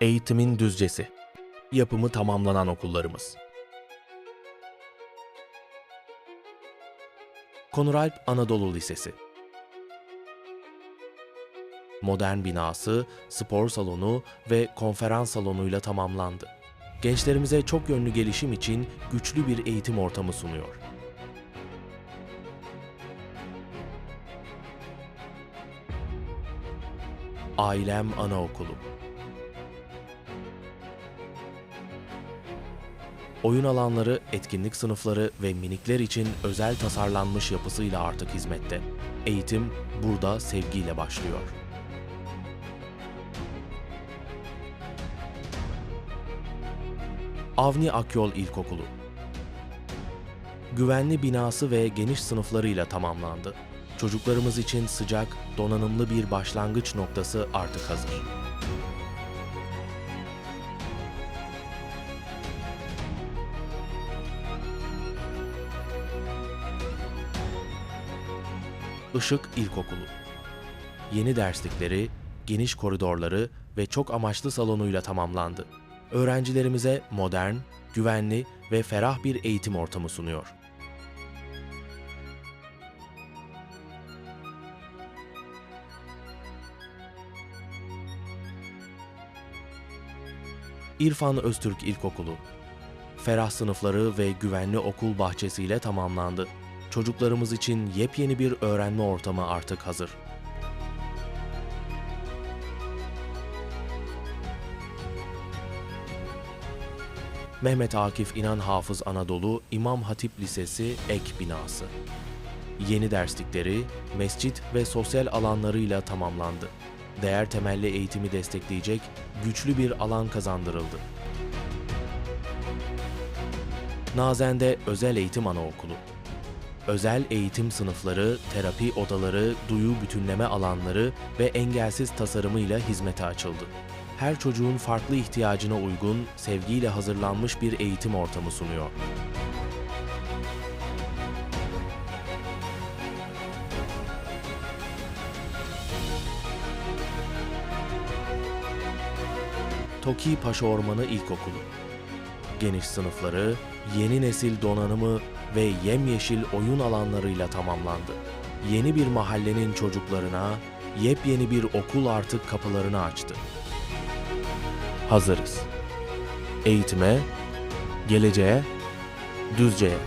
Eğitimin düzcesi. Yapımı tamamlanan okullarımız. Konuralp Anadolu Lisesi. Modern binası, spor salonu ve konferans salonuyla tamamlandı. Gençlerimize çok yönlü gelişim için güçlü bir eğitim ortamı sunuyor. Ailem Anaokulu Oyun alanları, etkinlik sınıfları ve minikler için özel tasarlanmış yapısıyla artık hizmette. Eğitim burada sevgiyle başlıyor. Avni Akyol İlkokulu Güvenli binası ve geniş sınıflarıyla tamamlandı. Çocuklarımız için sıcak, donanımlı bir başlangıç noktası artık hazır. Işık İlkokulu Yeni derslikleri, geniş koridorları ve çok amaçlı salonuyla tamamlandı. Öğrencilerimize modern, güvenli ve ferah bir eğitim ortamı sunuyor. İrfan Öztürk İlkokulu Ferah sınıfları ve güvenli okul bahçesiyle tamamlandı. Çocuklarımız için yepyeni bir öğrenme ortamı artık hazır. Mehmet Akif İnan Hafız Anadolu İmam Hatip Lisesi ek binası. Yeni derslikleri, mescit ve sosyal alanlarıyla tamamlandı. Değer temelli eğitimi destekleyecek güçlü bir alan kazandırıldı. Nazen'de Özel Eğitim Anaokulu. Özel eğitim sınıfları, terapi odaları, duyu bütünleme alanları ve engelsiz tasarımıyla hizmete açıldı. Her çocuğun farklı ihtiyacına uygun, sevgiyle hazırlanmış bir eğitim ortamı sunuyor. Toki Paşa Ormanı İlkokulu Geniş sınıfları, yeni nesil donanımı ve yemyeşil oyun alanlarıyla tamamlandı. Yeni bir mahallenin çocuklarına yepyeni bir okul artık kapılarını açtı. Hazırız. Eğitime, geleceğe, düzceye.